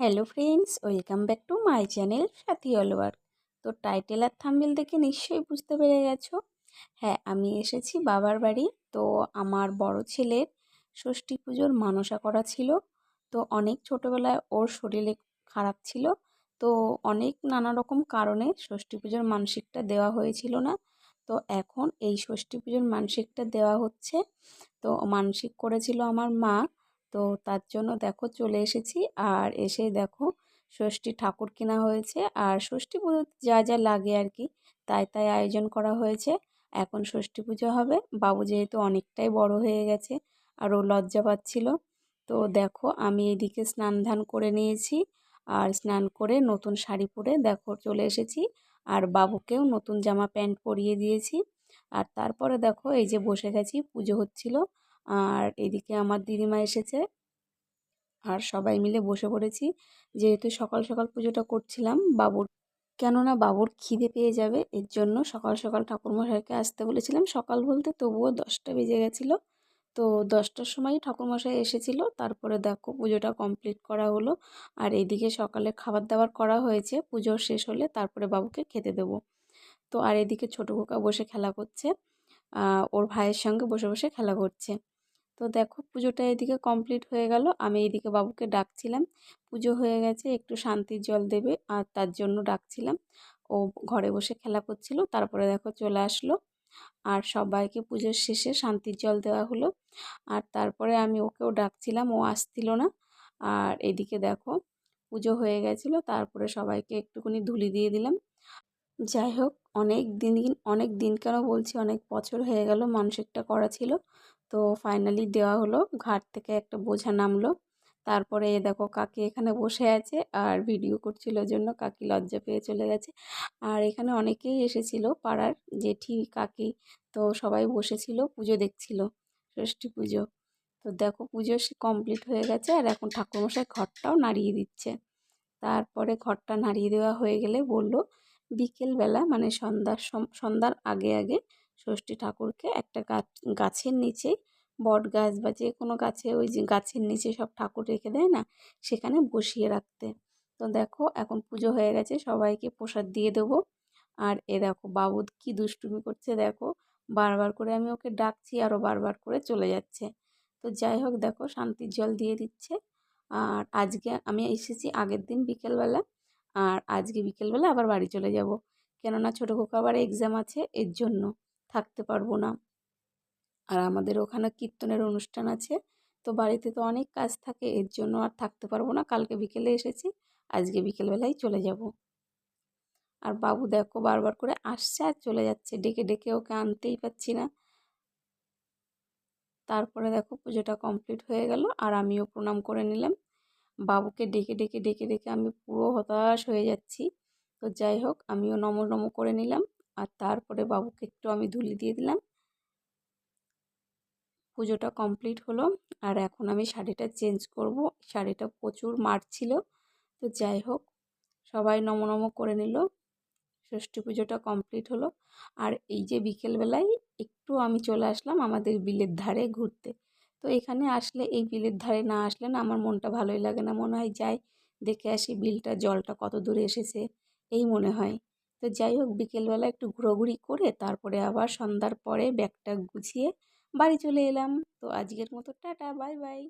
Hello friends, welcome back to my channel সাথী অলওয়ার তো title আর thumbnail দেখে নিশ্চয়ই বুঝতে পেরে গেছো। হ্যাঁ আমি এসেছি বাবার বাড়ি। তো আমার বড় ছেলের ষষ্ঠী পুজোর মানসা করা ছিল। তো অনেক ছোটোবেলায় ওর শরীরে খারাপ ছিল। তো অনেক নানা রকম কারণে ষষ্ঠী পুজোর মানসিকটা দেওয়া হয়েছিল না। তো এখন এই ষষ্ঠী পুজোর মানসিকটা দেওয়া হচ্ছে। তো মানসিক করেছিল আমার মা। তো তার জন্য দেখো চলে এসেছি। আর এসে দেখো ষষ্ঠী ঠাকুর কেনা হয়েছে। আর ষষ্ঠী পুজো যা যা লাগে আর কি, তাই তাই আয়োজন করা হয়েছে। এখন ষষ্ঠী পুজো হবে। বাবু যেহেতু অনেকটাই বড় হয়ে গেছে আর ও লজ্জা পাচ্ছিল, তো দেখো আমি এদিকে স্নান ধান করে নিয়েছি। আর স্নান করে নতুন শাড়ি পরে দেখো চলে এসেছি। আর বাবুকেও নতুন জামা প্যান্ট পরিয়ে দিয়েছি। আর তারপরে দেখো এই যে বসে গেছি, পুজো হচ্ছিল। আর এদিকে আমার দিদিমা এসেছে। আর সবাই মিলে বসে পড়েছি। যেহেতু সকাল সকাল পুজোটা করছিলাম, বাবুর কেননা বাবুর খিদে পেয়ে যাবে, এর জন্য সকাল সকাল ঠাকুরমশাইকে আসতে বলেছিলাম। সকাল বলতে তবুও দশটা বেজে গেছিল। তো দশটার সময় ঠাকুরমশাই এসেছিল, তারপরে দেখো পুজোটা কমপ্লিট করা হলো। আর এদিকে সকালে খাবার দাবার করা হয়েছে, পুজো শেষ হলে তারপরে বাবুকে খেতে দেবো। তো আর এদিকে ছোটো খোকা বসে খেলা করছে ওর ভাইয়ের সঙ্গে বসে বসে খেলা করছে। তো দেখো পুজোটা এদিকে কমপ্লিট হয়ে গেল। আমি এইদিকে বাবুকে ডাকছিলাম। পুজো হয়ে গেছে, একটু শান্তির জল দেবে, আর তার জন্য ডাকছিলাম। ও ঘরে বসে খেলা করছিল, তারপরে দেখো চলে আসলো। আর সবাইকে পুজোর শেষে শান্তির জল দেওয়া হলো। আর তারপরে আমি ওকেও ডাকছিলাম, ও আসছিল না। আর এদিকে দেখো পুজো হয়ে গেছিল, তারপরে সবাইকে একটুখানি ধুলি দিয়ে দিলাম। যাই হোক, অনেক দিন অনেক দিন কেন বলছি, অনেক বছর হয়ে গেল মানসিকটা করা ছিল। তো ফাইনালি দেওয়া হলো। ঘাট থেকে একটা বোঝা নামলো। তারপরে দেখো কাকি এখানে বসে আছে আর ভিডিও করছিল জন্য কাকি লজ্জা পেয়ে চলে গেছে। আর এখানে অনেকেই এসেছিল পাড়ার জেঠি, কাকি, তো সবাই বসেছিল, পুজো দেখছিল, ষষ্ঠী পুজো। তো দেখো পুজো কমপ্লিট হয়ে গেছে আর এখন ঠাকুরমশাই ঘরটাও নাড়িয়ে দিচ্ছে। তারপরে ঘরটা নাড়িয়ে দেওয়া হয়ে গেলে বলল বিকেলবেলা মানে সন্ধ্যার সন্ধ্যার আগে আগে ষষ্ঠী ঠাকুরকে একটা গাছ গাছের নিচে বট গাছ বা যে কোনো গাছে ওই যে গাছের নিচে সব ঠাকুর রেখে দেয় না, সেখানে বসিয়ে রাখতে। তো দেখো এখন পুজো হয়ে গেছে, সবাইকে প্রসাদ দিয়ে দেবো। আর এ দেখো বাবু কি দুষ্টুমি করছে দেখো, বারবার করে আমি ওকে ডাকছি আরও বারবার করে চলে যাচ্ছে। তো যাই হোক দেখো শান্তির জল দিয়ে দিচ্ছে। আর আজকে আমি এসেছি আগের দিন বিকেলবেলা, আর আজকে বিকেলবেলা আবার বাড়ি চলে যাব। কেননা ছোটো খোকা আবার এক্সাম আছে এর জন্য। থাকতে পারব না। আর আমাদের ওখানে কীর্তনের অনুষ্ঠান আছে, তো বাড়িতে তো অনেক কাজ থাকে, এর জন্য আর থাকতে পারব না। কালকে বিকেলে এসেছি, আজকে বিকেলবেলাই চলে যাব। আর বাবু দেখো বারবার করে আসছে আর চলে যাচ্ছে, ডেকে ডেকে ওকে আনতেই পাচ্ছি না। তারপরে দেখো পুজোটা কমপ্লিট হয়ে গেল আর আমিও প্রণাম করে নিলাম। বাবুকে ডেকে ডেকে ডেকে ডেকে আমি পুরো হতাশ হয়ে যাচ্ছি। তো যাই হোক, আমিও নম নম করে নিলাম। আর তারপরে বাবুকে একটু আমি ধুলি দিয়ে দিলাম। পুজোটা কমপ্লিট হলো আর এখন আমি শাড়িটা চেঞ্জ করব। শাড়িটা প্রচুর মারছিল। তো যাই হোক, সবাই নম নম করে নিল। ষষ্ঠী পুজোটা কমপ্লিট হলো। আর এই যে বিকেলবেলায় একটু আমি চলে আসলাম আমাদের বিলের ধারে ঘুরতে। তো এখানে আসলে এই বিলের ধারে না আসলে না আমার মনটা ভালোই লাগে না। মনে হয় যাই দেখে আসি বিলটা জলটা কত দূরে এসেছে, এই মনে হয়। তো যাই হোক, বিকেলবেলা একটু ঘোরাঘুরি করে তারপরে আবার সন্ধ্যার পরে ব্যাগটা গুছিয়ে বাড়ি চলে এলাম। তো আজকের মতো টাটা, বাই বাই।